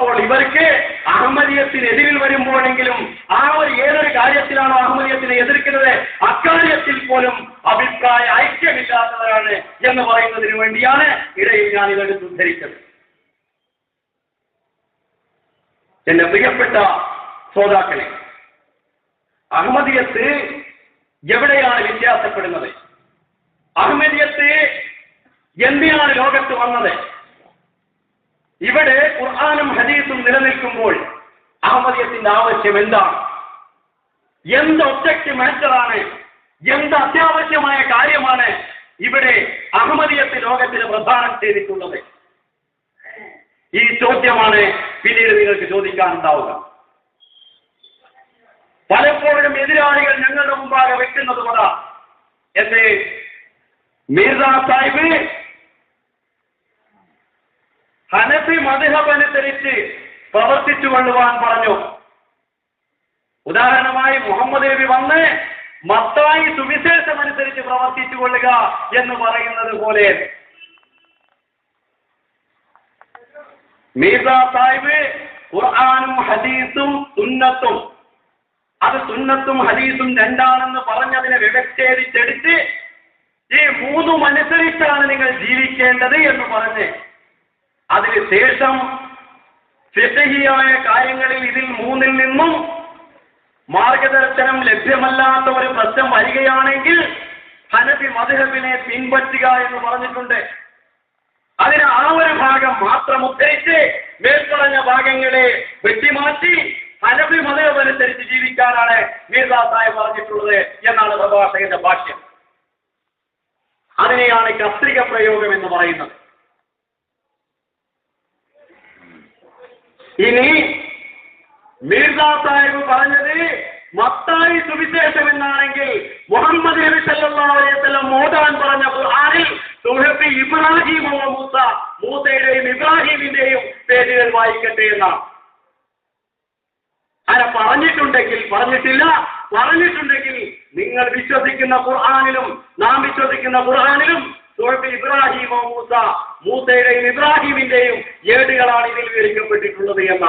അപ്പോൾ ഇവർക്ക് അഹമ്മദീയത്തിനെതിരിൽ വരുമ്പോഴെങ്കിലും ആ ഒരു ഏതൊരു കാര്യത്തിലാണോ അഹമ്മദീയത്തിനെ എതിർക്കുന്നത് അക്കാര്യത്തിൽ പോലും അഭിപ്രായ ഐക്യമില്ലാത്തവരാണ് എന്ന് പറയുന്നതിന് വേണ്ടിയാണ് ഇടയിൽ ഞാൻ ഇതെടുത്ത് ഉദ്ധരിച്ചത്. എന്റെ പ്രിയപ്പെട്ട ശ്രോതാക്കളെ അഹമ്മദിയത്ത് എവിടെയാണ് വ്യത്യാസപ്പെടുന്നത്? അഹമ്മദിയത്ത് എന്തിനാണ് ലോകത്ത് വന്നത്? ഇവിടെ ഖുർആാനും ഹദീസും നിലനിൽക്കുമ്പോൾ അഹമ്മദിയത്തിന്റെ ആവശ്യം എന്താണ്? എന്ത് ഒബ്ജക്റ്റ് മാറ്ററാണ് എന്ത് അത്യാവശ്യമായ കാര്യമാണ് ഇവിടെ അഹമ്മദിയത്ത് ലോകത്തിന് പ്രധാനം ചെയ്തിട്ടുള്ളത്? ഈ ചോദ്യമാണ് പിന്നീട് നിങ്ങൾക്ക് ചോദിക്കാനുണ്ടാവുക. പലപ്പോഴും എതിരാളികൾ ഞങ്ങളുടെ മുമ്പാകെ വെക്കുന്നത് കൊണ്ടാ. എന്റെ മീർദാ സാഹിബ് ഹനഫി മധുഹബനുസരിച്ച് പ്രവർത്തിച്ചു കൊള്ളുവാൻ പറഞ്ഞു. ഉദാഹരണമായി മുഹമ്മദ് നബി വന്ന് മത്തായി സുവിശേഷം അനുസരിച്ച് പ്രവർത്തിച്ചു കൊള്ളുക എന്ന് പറയുന്നത് പോലെ. മീസ സാഹിബ് ഖുർആാനും ഹദീസും സുന്നത്തും. അത് സുന്നത്തും ഹദീസും രണ്ടാണെന്ന് പറഞ്ഞതിനെ വ്യവച്ഛേദിച്ചെടുത്ത് ഈ മൂന്നും അനുസരിച്ചാണ് നിങ്ങൾ ജീവിക്കേണ്ടത് എന്ന് പറഞ്ഞ് അതിന് ഫിസഹിയായ കാര്യങ്ങളിൽ ഇതിൽ മൂന്നിൽ നിന്നും മാർഗദർശനം ലഭ്യമല്ലാത്ത ഒരു പ്രശ്നം വരികയാണെങ്കിൽ ഹനഫി മധുഹബിനെ പിൻപറ്റുക എന്ന് പറഞ്ഞിട്ടുണ്ട്. അതിന് ആ ഒരു ഭാഗം മാത്രം ഉദ്ധരിച്ച് മേൽപ്പറഞ്ഞ ഭാഗങ്ങളെ വെട്ടിമാറ്റി ഹനഫി മധുഹബ് അനുസരിച്ച് ജീവിക്കാനാണ് മീർദാസായ പറഞ്ഞിട്ടുള്ളത് എന്നാണ് പ്രഭാഷകന്റെ ഭാഷ്യം. അതിനെയാണ് കത്രിക പ്രയോഗം എന്ന് പറയുന്നത്. ഇനി മീർസ സാഹിബ് പറഞ്ഞത് മത്തായി സുവിശേഷം എന്നാണെങ്കിൽ മുഹമ്മദ് മോദാൻ പറഞ്ഞ ഖുർആനിൽ സുഹൃത്ത് ഇബ്രാഹിം ഓ മൂസ മൂസയുടെയും ഇബ്രാഹിമിന്റെയും പേരുകൾ വായിക്കട്ടെ എന്നാണ്. അല്ല പറഞ്ഞിട്ടുണ്ടെങ്കിൽ പറഞ്ഞിട്ടില്ല. പറഞ്ഞിട്ടുണ്ടെങ്കിൽ നിങ്ങൾ വിശ്വസിക്കുന്ന ഖുർആാനിലും നാം വിശ്വസിക്കുന്ന ഖുർആാനിലും സുഹൃത്ത് ഇബ്രാഹിമോ മൂസ മൂസയുടെയും ഇബ്രാഹിമിന്റെയും ഏടുകളാണ് ഇതിൽ വിവരിക്കപ്പെട്ടിട്ടുള്ളത് എന്ന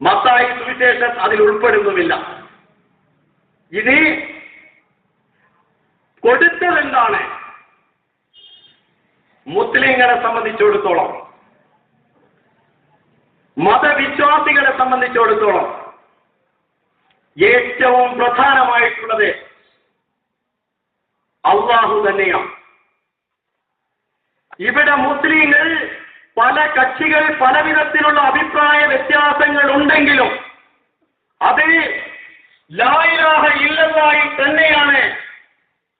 മത്തായി സുവിശേഷം അതിൽ ഉൾപ്പെടുന്നുമില്ല. ഇത് കൊടുത്തതെന്താണ് മുസ്ലിങ്ങളെ സംബന്ധിച്ചിടത്തോളം മതവിശ്വാസികളെ സംബന്ധിച്ചിടത്തോളം ഏറ്റവും പ്രധാനമായിട്ടുള്ളത് അള്ളാഹു തന്നെയാണ്. ഇവിടെ മുസ്ലിങ്ങൾ പല കക്ഷികൾ പല വിധത്തിലുള്ള അഭിപ്രായ വ്യത്യാസങ്ങൾ ഉണ്ടെങ്കിലും അത് ലായിലാഹ ഇല്ലതായി തന്നെയാണ്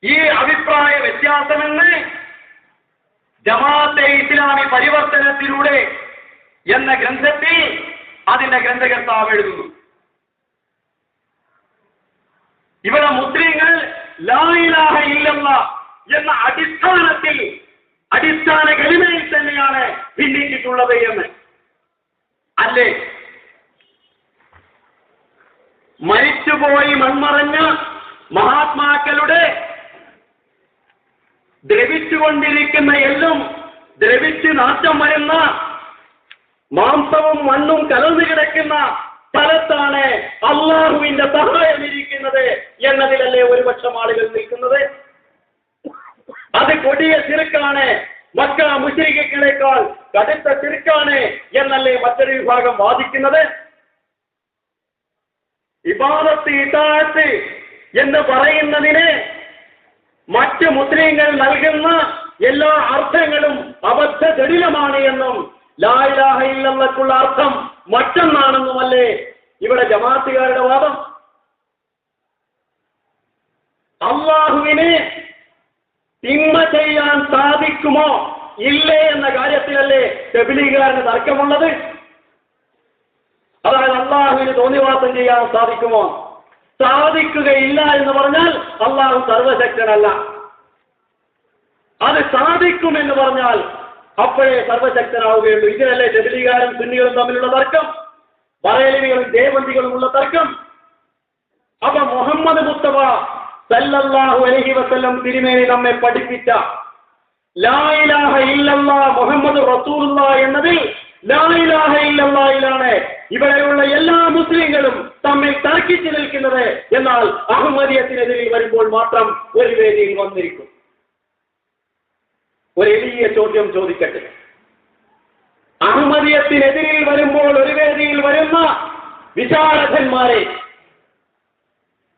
ഈ അഭിപ്രായ വ്യത്യാസമെന്ന് ജമാഅത്തെ ഇസ്ലാമി പരിവർത്തനത്തിലൂടെ എന്ന ഗ്രന്ഥത്തിൽ അതിന്റെ ഗ്രന്ഥകർത്താവ് എഴുതുന്നു. ഇവിടെ മുസ്ലിങ്ങൾ എന്ന അടിസ്ഥാനത്തിൽ അടിസ്ഥാന കരിമയിൽ തന്നെയാണ് ഭിന്നിച്ചിട്ടുള്ളത് എന്ന്. അല്ലേ? മരിച്ചുപോയി മൺമറഞ്ഞ മഹാത്മാക്കളുടെ ദ്രവിച്ചുകൊണ്ടിരിക്കുന്ന എല്ലും ദ്രവിച്ച് നാറ്റം വരുന്ന മാംസവും മണ്ണും കലർന്നു കിടക്കുന്ന സ്ഥലത്താണ് അള്ളാഹുവിന്റെ സഹായം ഇരിക്കുന്നത് എന്നതിലല്ലേ ഒരുപക്ഷം ആളുകൾ നിൽക്കുന്നത്? അത് കൊടിയ ചിരുക്കാണ് മക്ക മുശ്രികളെക്കാൾ കടുത്ത ചിരുക്കാണ് എന്നല്ലേ മറ്റൊരു വിഭാഗം വാദിക്കുന്നത്? ഇബാദത്ത് ഇതാഴത്ത് എന്ന് പറയുന്നതിന് മറ്റ് മുസ്ലിങ്ങൾ നൽകുന്ന എല്ലാ അർത്ഥങ്ങളും അബദ്ധ ജടിലമാണ് എന്നും ലായിലാഹ ഇല്ലക്കുള്ള അർത്ഥം മറ്റൊന്നാണെന്നുമല്ലേ ഇവിടെ ജമാഅത്തുകാരുടെ വാദം? അള്ളാഹുവിനെ തിന്മ ചെയ്യാൻ സാധിക്കുമോ? ഇല്ലേ എന്ന കാര്യത്തിലല്ലേ ടെബിലീകാരന് തർക്കമുള്ളത്? അതായത് അള്ളാഹുവിന് തോന്നിവാസം ചെയ്യാൻ സാധിക്കുമോ? സാധിക്കുകയില്ല എന്ന് പറഞ്ഞാൽ അള്ളാഹു സർവശക്തനല്ല. അത് സാധിക്കുമെന്ന് പറഞ്ഞാൽ അപ്പോഴേ സർവശക്തനാവുകയുള്ളൂ. ഇതിനല്ലേ ജബലീകാരും സുന്നികളും തമ്മിലുള്ള തർക്കം ബറേലികളും ദേവന്തികളുമുള്ള തർക്കം. അപ്പൊ മുഹമ്മദ് മുസ്തഫ സല്ലല്ലാഹു അലഹി വസല്ലം തിരുമേനി നമ്മെ പഠിപ്പിച്ച ലാ ഇലാഹ ഇല്ലല്ലാ മുഹമ്മദ് റസൂലുള്ള എന്നതിൽ ലായിലാഹ ഇല്ലല്ലായിലാണ് ഇവിടെയുള്ള എല്ലാ മുസ്ലിങ്ങളും തമ്മിൽ തർക്കിച്ചു നിൽക്കുന്നത്. എന്നാൽ അഹമ്മദിയത്തിനെതിരിൽ വരുമ്പോൾ മാത്രം ഒരു വേദിയിൽ വന്നിരിക്കും. ഒരു എളിയ ചോദ്യം ചോദിക്കട്ടെ? അഹമ്മദിയത്തിനെതിരിൽ വരുമ്പോൾ ഒരു വേദിയിൽ വരുന്ന വിചാരകന്മാരെ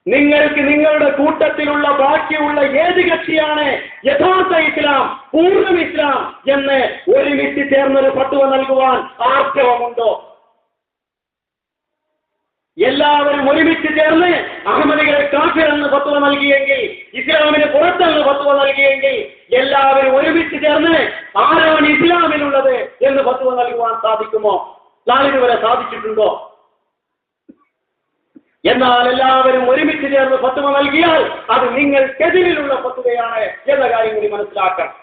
നിങ്ങൾക്ക് നിങ്ങളുടെ കൂട്ടത്തിലുള്ള ബാക്കിയുള്ള ഏത് കക്ഷിയാണ് യഥാർത്ഥ ഇസ്ലാം പൂർണ ഇസ്ലാം എന്ന് ഒരുമിച്ച് ചേർന്നൊരു പട്ടുവ നൽകുവാൻ ആർജവമുണ്ടോ? എല്ലാവരും ഒരുമിച്ച് ചേർന്ന് അഹമ്മദികളെ കാഫിറെന്ന് ഫത്വ നൽകിയെങ്കിൽ ഇസ്ലാമിന് പുറത്തെന്ന് ഫത്വ നൽകിയെങ്കിൽ എല്ലാവരും ഒരുമിച്ച് ചേർന്ന് ആരാണ് ഇസ്ലാമിലുള്ളത് എന്ന് ഫത്വ നൽകുവാൻ സാധിക്കുമോ നാളിതുവരെ സാധിച്ചിട്ടുണ്ടോ എന്നാൽ എല്ലാവരും ഒരുമിച്ച് ചേർന്ന് ഫത്വ നൽകിയാൽ അത് നിങ്ങൾക്കെതിരിലുള്ള ഫത്വയാണ് എന്ന കാര്യം കൂടി മനസ്സിലാക്കണം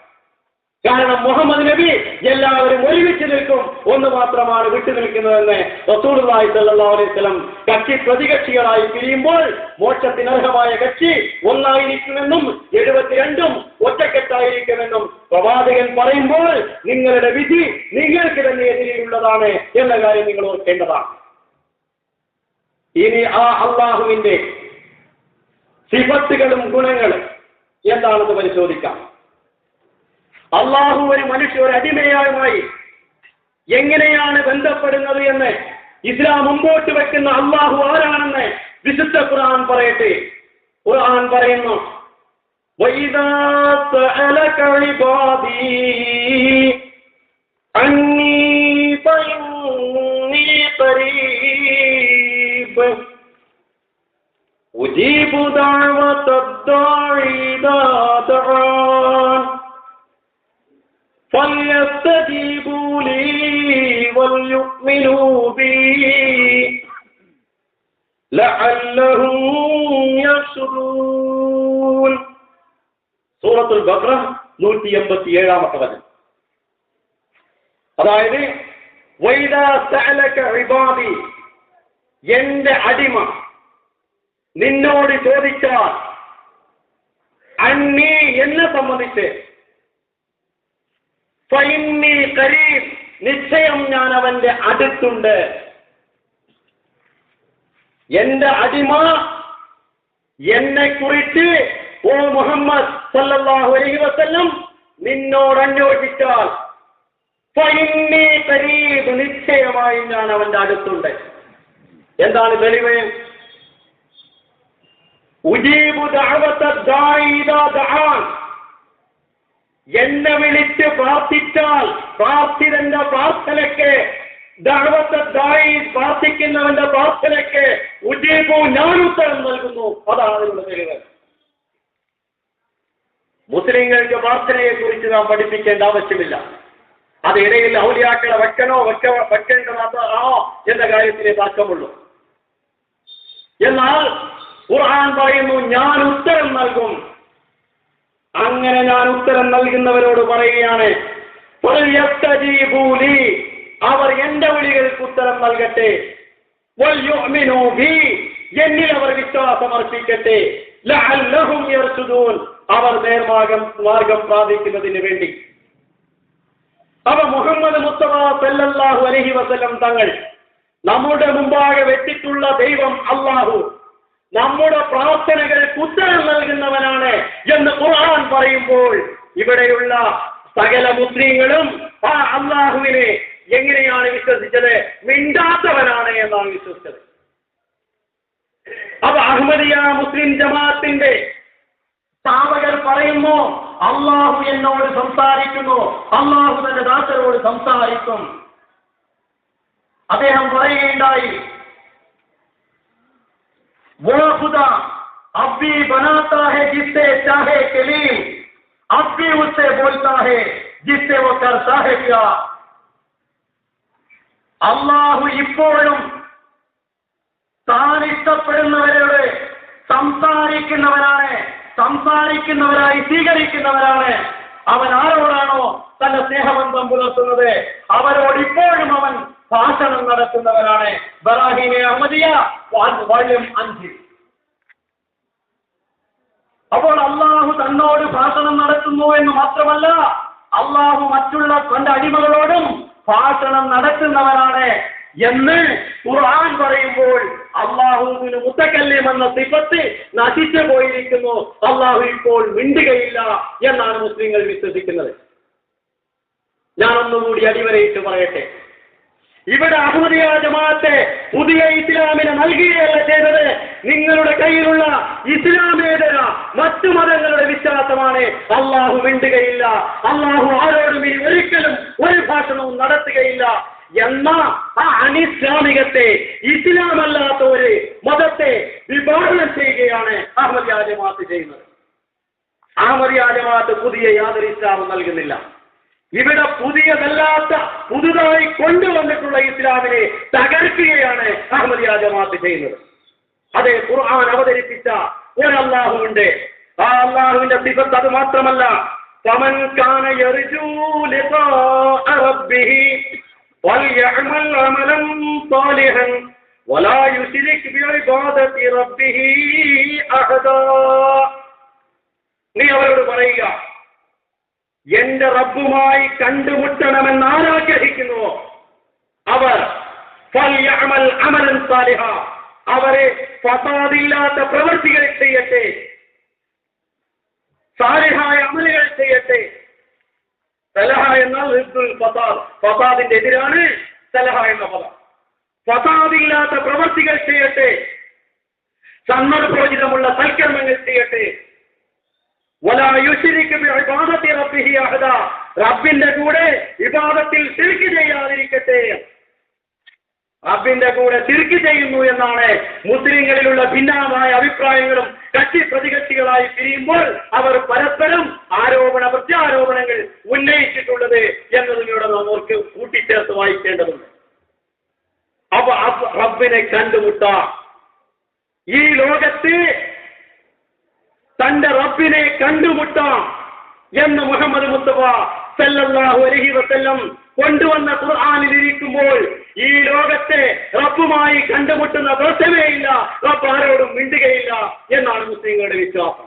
കാരണം മുഹമ്മദ് നബി എല്ലാവരും ഒരുമിച്ച് നിൽക്കും. ഒന്ന് മാത്രമാണ് വിട്ടു നിൽക്കുന്നതെന്ന് റസൂലുള്ളാഹി സ്വല്ലല്ലാഹു അലൈഹി വസല്ലം കക്ഷി പ്രതികക്ഷികളായി പിരിയുമ്പോൾ മോക്ഷത്തിനർഹമായ കക്ഷി ഒന്നായിരിക്കുമെന്നും എഴുപത്തിരണ്ടും ഒറ്റക്കെട്ടായിരിക്കുമെന്നും പ്രവാചകൻ പറയുമ്പോൾ നിങ്ങളുടെ വിധി നിങ്ങൾക്ക് തന്നെ എതിരെയുള്ളതാണ് എന്ന കാര്യം നിങ്ങൾ ഓർക്കേണ്ടതാണ്. ഇനി ആ അള്ളാഹുവിന്റെ സിഫത്തുകളും ഗുണങ്ങളും എന്താണെന്ന് പരിശോധിക്കാം. അള്ളാഹു ഒരു മനുഷ്യ ഒരു അടിമയായുമായി എങ്ങനെയാണ് ബന്ധപ്പെടുന്നത് എന്ന് ഇസ്ലാം മുമ്പോട്ട് വെക്കുന്ന അള്ളാഹു ആരാണെന്ന് വിശുദ്ധ ഖുർആൻ പറയട്ടെ ഖുർആൻ പറയുന്നു وَإِذَا سَأَلَكَ عِبَادِي عَنِّي فَإِنِّي قَرِيبٌ أُجِيبُ دَعْوَةَ الدَّاعِ إِذَا دَعَانِ فليستجيبوا لي وليؤمنوا بي لعلهم يشرون സൂറത്തുൽ ബക്ര നൂറ്റി എൺപത്തി ഏഴാമത്തെ വചനം അതായത് വൈദാ സഅലക ഇബാദി എന്റെ അടിമ നിന്നോട് ചോദിച്ചാൽ അന്നീ എന്നെ സംബന്ധിച്ച് ഫൈന്നി നിശ്ചയം ഞാൻ അവന്റെ അടുത്തുണ്ട്. എന്റെ അടിമ എന്നെ കുറിച്ച് ഓ മുഹമ്മദ് സല്ലല്ലാഹു അലൈഹി വസല്ലം നിന്നോട് അന്വേഷിച്ചാൽ കരീബ് നിശ്ചയമായും ഞാൻ അവന്റെ അടുത്തുണ്ട്. എന്താണ് തെളിവ്? ഉജീബു ദഅവത ദായിദ എന്നെ വിളിച്ച് പ്രാർത്ഥിച്ചാൽ പ്രാർത്ഥിതന്റെ പ്രാർത്ഥനയ്ക്ക് പ്രാർത്ഥിക്കുന്നവന്റെ പ്രാർത്ഥനയ്ക്ക് ഉജീബു ഞാൻ ഉത്തരം നൽകുന്നു. അതാണ് ഇവിടെ മുസ്ലിങ്ങൾക്ക് പ്രാർത്ഥനയെ കുറിച്ച് നാം പഠിപ്പിക്കേണ്ട ആവശ്യമില്ല. അത് ഇടയിൽ ഔലിയാക്കളെ വെക്കണോ വെക്ക വെക്കേണ്ടതാണോ എന്ന കാര്യത്തിലേ തർക്കമുള്ളൂ. എന്നാൽ ഖുർആൻ പറയുന്നു ഞാൻ ഉത്തരം നൽകും. അങ്ങനെ ഞാൻ ഉത്തരം നൽകുന്നവരോട് പറയുകയാണ്. അവർ എന്റെ വിളികൾക്ക് ഉത്തരം നൽകട്ടെ. എന്നിൽ അവർ വിശ്വാസം അർപ്പിക്കട്ടെ. അവർ നേർമാർഗം മാർഗം പ്രാപിക്കുന്നതിന് വേണ്ടി അവ മുഹമ്മദ് മുസ്തഫ സല്ലല്ലാഹു അലൈഹി വസല്ലം തങ്ങൾ നമ്മുടെ മുമ്പാകെ വെച്ചിട്ടുള്ള ദൈവം അള്ളാഹു നമ്മുടെ പ്രാർത്ഥനകൾ ഉത്തരം നൽകുന്നവനാണ് എന്ന് ഖുർആൻ പറയുമ്പോൾ ഇവിടെയുള്ള സകല മുസ്ലിങ്ങളും ആ അള്ളാഹുവിനെ എങ്ങനെയാണ് വിശ്വസിച്ചത്? മിണ്ടാത്തവനാണ് എന്നാണ് വിശ്വസിച്ചത്. അപ്പൊ അഹമ്മദിയ മുസ്ലിം ജമാഅത്തിന്റെ സ്ഥാപകർ പറയുന്നു അള്ളാഹു എന്നോട് സംസാരിക്കുന്നു അള്ളാഹു തന്റെ ദാസരോട് സംസാരിക്കും. അദ്ദേഹം പറയുകയുണ്ടായി वो खुदा अब भी बनाता है जिससे चाहे कलीम अब भी उससे बोलता है जिससे वो करता है क्या അള്ളാഹു ഇപ്പോഴും താൻ ഇഷ്ടപ്പെടുന്നവരോട് സംസാരിക്കുന്നവനാണ് സംസാരിക്കുന്നവരായി സ്വീകരിക്കുന്നവരാണ് അവൻ ആരോടാണോ തന്റെ സ്നേഹബന്ധം പുലർത്തുന്നത് അവരോട് ഇപ്പോഴും അവൻ ഭാഷണം നടത്തുന്നവരാണ് ബറാഹിമെ അഹമ്മദിയ വാല്യം അഞ്ച് അപ്പോൾ അള്ളാഹു തന്നോട് ഭാഷണം നടത്തുന്നു എന്ന് മാത്രമല്ല അള്ളാഹു മറ്റുള്ള തന്റെ അടിമകളോടും ഭാഷണം നടത്തുന്നവരാണ് എന്ന് ഖുർആൻ പറയുമ്പോൾ അള്ളാഹുവിന് മുത്തക്കല്യം എന്ന സിഫത്ത് നശിച്ചു പോയിരിക്കുന്നു. അള്ളാഹു ഇപ്പോൾ മിണ്ടുകയില്ല എന്നാണ് മുസ്ലിങ്ങൾ വിശ്വസിക്കുന്നത്. ഞാൻ ഒന്നുകൂടി അടിവരയിട്ട് പറയട്ടെ. ഇവിടെ അഹമ്മദിയ ജമാഅത്തെ പുതിയ ഇസ്ലാമിനെ നൽകുകയല്ല ചെയ്തത്. നിങ്ങളുടെ കയ്യിലുള്ള ഇസ്ലാമേതര മറ്റു മതങ്ങളുടെ വിശ്വാസമാണ്. അള്ളാഹു മിണ്ടുകയില്ല. അള്ളാഹു ആരോടും ഇനി ഒരിക്കലും ഒരു ഭാഷണവും നടത്തുകയില്ല. എന്ന ആ അനിസ്ലാമികത്തെ ഇസ്ലാമല്ലാത്ത ഒരു മതത്തെ വിഭാവനം ചെയ്യുകയാണ് അഹമ്മദിയ ജമാഅത്ത് ചെയ്യുന്നത്. അഹമ്മദിയ ജമാഅത്ത് പുതിയ യാതൊരു ഇസ്ലാമും നൽകുന്നില്ല. ഇവിടെ പുതിയതല്ലാത്ത പുതുതായി കൊണ്ടുവന്നിട്ടുള്ള ഇസ്ലാമിനെ തകർക്കുകയാണ് അഹമ്മദിയ ജമാഅത്ത് ചെയ്യുന്നത് അതെ ഖുർആൻ അവതരിപ്പിച്ച ഒരു അള്ളാഹുണ്ട് ആ അള്ളാഹുവിന്റെ സിഫത്ത് അത് മാത്രമല്ല فمن كان يرجو لقاء ربه وليعمل عملا صالحا ولا يشرك بعبادة ربه أحدا നീ അവരോട് പറയുക എന്റെ റബ്ബുമായി കണ്ടുമുട്ടണമെന്ന് ആരാഗ്രഹിക്കുന്നു? അവർ അമലൻ സാലിഹ അവരെ ഫസാദില്ലാത്ത പ്രവൃത്തികൾ ചെയ്യട്ടെ. സാലിഹായ അമലുകൾ ചെയ്യട്ടെ. സലഹ എന്നാൽ ഫസാദിന്റെ എതിരാണ് സലഹ എന്ന പദം. ഫസാദില്ലാത്ത പ്രവൃത്തികൾ ചെയ്യട്ടെ. സന്ദർഭോചിതമുള്ള സൽക്കർമ്മങ്ങൾ ചെയ്യട്ടെ. റബ്ബിന്റെ കൂടെ വിവാദത്തിൽ ശിർക്ക് ചെയ്യാതിരിക്കട്ടെ. റബ്ബിന്റെ കൂടെ ശിർക്ക് ചെയ്യുന്നു എന്നാണ് മുസ്ലിങ്ങളിലുള്ള ഭിന്നമായ അഭിപ്രായങ്ങളും കക്ഷി പ്രതികക്ഷികളായി പിരിയുമ്പോൾ അവർ പരസ്പരം ആരോപണ പ്രത്യാരോപണങ്ങൾ ഉന്നയിച്ചിട്ടുള്ളത് എന്നതിനോട് നാം ഓർക്ക് കൂട്ടിച്ചേർത്ത് വായിക്കേണ്ടതുണ്ട്. അപ്പൊ റബ്ബിനെ കണ്ടുമുട്ടാം. ഈ ലോകത്ത് തന്റെ റബ്ബിനെ കണ്ടുമുട്ടാം എന്ന് മുഹമ്മദ് മുസ്തഫ സല്ലല്ലാഹു അലൈഹി വസല്ലം കൊണ്ടുവന്ന ഖുർആനിൽ ഇരിക്കുമ്പോൾ ഈ ലോകത്തെ റബ്ബുമായി കണ്ടുമുട്ടുന്ന ദോഷമേയില്ല റബ്ബ് ആരോടും മിണ്ടുകയില്ല എന്നാണ് മുസ്ലിങ്ങളുടെ വിശ്വാസം.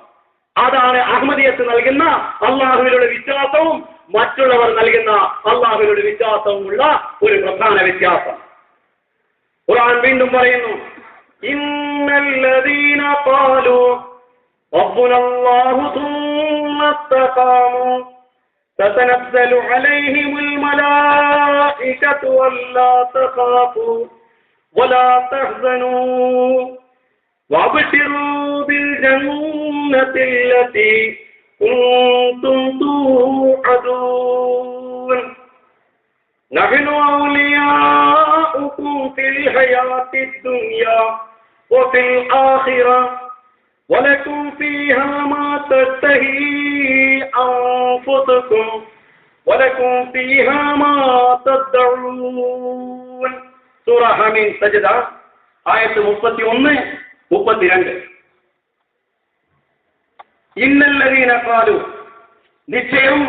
അതാണ് അഹമ്മദിയത്ത് നൽകുന്ന അള്ളാഹുവിനുള്ള വിശ്വാസവും മറ്റുള്ളവർ നൽകുന്ന അള്ളാഹുവിനുള്ള വിശ്വാസവുമുള്ള ഒരു പ്രധാന വ്യത്യാസം. ഖുർആൻ വീണ്ടും പറയുന്നു ربنا الله ثم استقاموا. تتنزل عليهم الملائكة ولا تخافوا ولا تحزنوا. وابشروا بالجنة التي كنتم توعدون. نحن أولياؤكم في الحياة الدنيا وفي الآخرة. ولكم فيها ما تشتهي أنفسكم ولكم فيها ما تدعون സൂറ ഹമീൻ സജദ ആയത്ത് മുപ്പത്തി ഒന്ന് മുപ്പത്തിരണ്ട് ഇന്നല്ലതീന കാലു നിശ്ചയം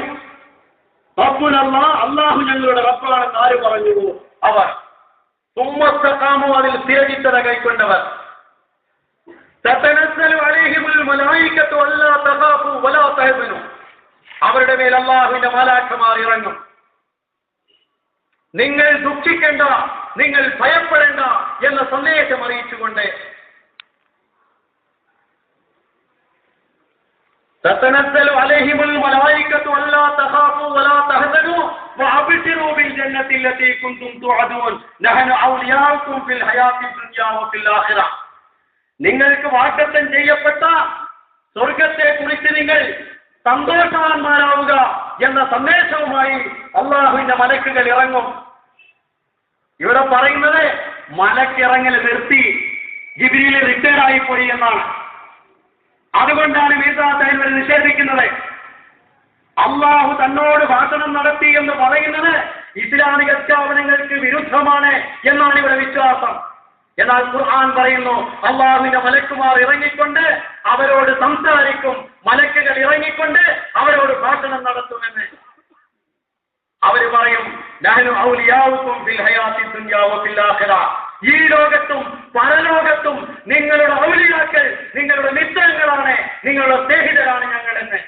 റബ്ബുനല്ല അള്ളാഹു ഞങ്ങളുടെ റബ്ബാണെന്ന് ആര് പറഞ്ഞു അവർ തുമ്മത്തക്കാമോ അതിൽ സ്ഥിരചിത്തത കൈക്കൊണ്ടവർ അവരുടെ മേൽ അള്ളാഹുവിന്റെ മാലാഖമാർ ഇറങ്ങും നിങ്ങൾ ദുഃഖിക്കേണ്ട നിങ്ങൾ ഭയപ്പെടേണ്ട എന്ന സന്ദേശം അറിയിച്ചുകൊണ്ട് تتنزل عليهم الملائكة ألا تخافوا ولا تحزنوا وأبشروا بالجنة التي كنتم توعدون نحن أولياؤكم في الحياة الدنيا وفي الآخرة നിങ്ങൾക്ക് വാഗ്ദത്തം ചെയ്യപ്പെട്ട സ്വർഗത്തെ കുറിച്ച് നിങ്ങൾ സന്തോഷവാന്മാരാവുക എന്ന സന്ദേശവുമായി അള്ളാഹുവിന്റെ മലക്കുകൾ ഇറങ്ങും. ഇവിടെ പറയുന്നത് മലക്കിറങ്ങൽ നിർത്തി ജിബിരിയിൽ റിട്ടയർ ആയിപ്പോയി എന്നാണ്. അതുകൊണ്ടാണ് മീസാത്തൈവർ നിഷേധിക്കുന്നത്. അള്ളാഹു തന്നോട് ഭാഷണം നടത്തി എന്ന് പറയുന്നത് ഇസ്ലാമിക സ്ഥാപനങ്ങൾക്ക് വിരുദ്ധമാണ് എന്നാണ് ഇവിടെ വിശ്വാസം. എന്നാൽ ഖുർആൻ പറയുന്നു അള്ളാഹുവിന്റെ മലക്കുമാർ ഇറങ്ങിക്കൊണ്ട് അവരോട് സംസാരിക്കും. മലക്കുകൾ ഇറങ്ങിക്കൊണ്ട് അവരോട് ഭാഷണം നടത്തുമെന്ന്. അവർ പറയും ഈ ലോകത്തും പരലോകത്തും നിങ്ങളുടെ ഔലിയാക്കൾ നിങ്ങളുടെ മിത്രങ്ങളാണ് നിങ്ങളുടെ സ്നേഹിതരാണ് ഞങ്ങളെന്ന്.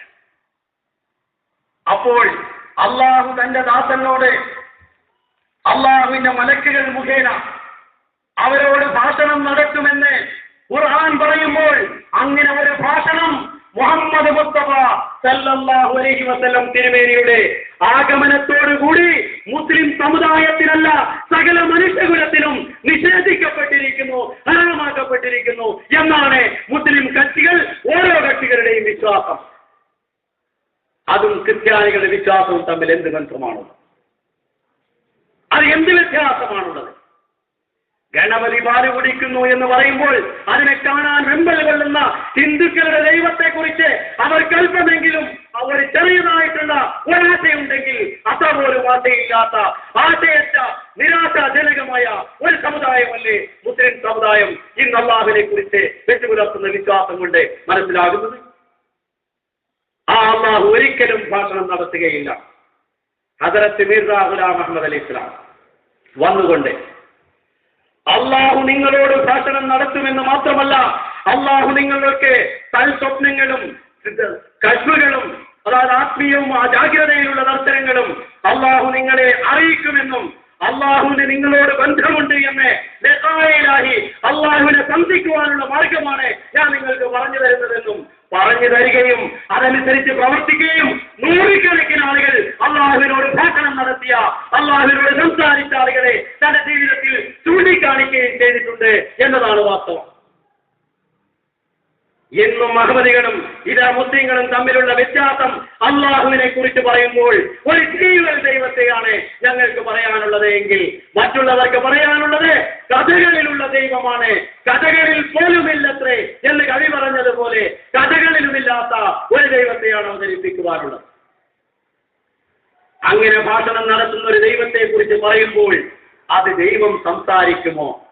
അപ്പോൾ അള്ളാഹു തന്റെ ദാസനോട് അള്ളാഹുവിന്റെ മലക്കുകൾ മുഖേന അവരോട് ഭാഷണം നടത്തുമെന്ന് ഖുർആൻ പറയുമ്പോൾ അങ്ങനെ ഒരു ഭാഷണം മുഹമ്മദ് മുസ്തഫ സല്ലല്ലാഹു അലൈഹി വസല്ലം തിരുമേനിയുടെ ആഗമനത്തോട് കൂടി മുസ്ലിം സമുദായത്തിനല്ല സകല മനുഷ്യകുലത്തിലും നിഷേധിക്കപ്പെട്ടിരിക്കുന്നു ഹരണമാക്കപ്പെട്ടിരിക്കുന്നു എന്നാണ് മുസ്ലിം കക്ഷികൾ ഓരോ കക്ഷികളുടെയും വിശ്വാസം. അതും ക്രിസ്ത്യാനികളുടെ വിശ്വാസവും തമ്മിൽ എന്ത് ബന്ധമാണുള്ളത്? അത് എന്ത് വ്യത്യാസമാണുള്ളത്? ഗണപതി പാൽ കുടിക്കുന്നു എന്ന് പറയുമ്പോൾ അതിനെ കാണാൻ വെമ്പൽ കൊള്ളുന്ന ഹിന്ദുക്കളുടെ ദൈവത്തെ കുറിച്ച് അവർക്കല്പമെങ്കിലും അവർ ചെറിയതായിട്ടുള്ള ഒരാശയുണ്ടെങ്കിൽ അത്ര പോലും ആശയില്ലാത്ത ആശയറ്റ നിരാശാജനകമായ ഒരു സമുദായമല്ലേ മുസ്ലിം സമുദായം ഇന്ന് അള്ളാഹുവിനെ കുറിച്ച് വെച്ചുപുലർത്തുന്ന വിശ്വാസം കൊണ്ട് മനസ്സിലാകുന്നത്? ആ അള്ളാഹു ഒരിക്കലും ഭാഷണം നടത്തുകയില്ല. ഹസരത്ത് മീർ ഗുലാം അഹമ്മദ് അലി ഇസ്ലാം വന്നുകൊണ്ട് അള്ളാഹു നിങ്ങളോട് ഭാഷണം നടത്തുമെന്ന് മാത്രമല്ല അള്ളാഹു നിങ്ങൾക്ക് തൽ സ്വപ്നങ്ങളും കശ്മുകളും അതായത് ആത്മീയവും ജാഗ്രതയിലുള്ള ദർശനങ്ങളും അള്ളാഹു നിങ്ങളെ അറിയിക്കുമെന്നും അള്ളാഹുവിന് നിങ്ങളോട് ബന്ധമുണ്ട് എന്ന് ലഖായിലാഹി അള്ളാഹുവിനെ സന്ധിക്കുവാനുള്ള മാർഗമാണ് ഞാൻ നിങ്ങൾക്ക് പറഞ്ഞു തരുന്നതെന്നും പറഞ്ഞു തരികയും അതനുസരിച്ച് പ്രവർത്തിക്കുകയും നൂറിക്കണക്കിന് ആളുകൾ അള്ളാഹുവിനോട് ഭാഷണം നടത്തിയ അള്ളാഹുവിനോട് സംസാരിച്ച ആളുകളെ തന്റെ ജീവിതത്തിൽ ചൂണ്ടിക്കാണിക്കുകയും ചെയ്തിട്ടുണ്ട് എന്നതാണ് വാസ്തവം. എന്നും അഹമ്മദികളും ഇതര മുസ്ലിങ്ങളും തമ്മിലുള്ള വ്യത്യാസം അള്ളാഹുവിനെ കുറിച്ച് പറയുമ്പോൾ ഒരു ജീവൽ ദൈവത്തെയാണ് ഞങ്ങൾക്ക് പറയാനുള്ളത് എങ്കിൽ മറ്റുള്ളവർക്ക് പറയാനുള്ളത് കഥകളിലുള്ള ദൈവമാണ്. കഥകളിൽ പോലുമില്ലത്രേ എന്ന് കവി പറഞ്ഞതുപോലെ കഥകളിലുമില്ലാത്ത ഒരു ദൈവത്തെയാണ് അവതരിപ്പിക്കുവാനുള്ളത്. അങ്ങനെ ഭാഷണം നടത്തുന്ന ഒരു ദൈവത്തെ കുറിച്ച് പറയുമ്പോൾ അത് ദൈവം സംസാരിക്കുമോ?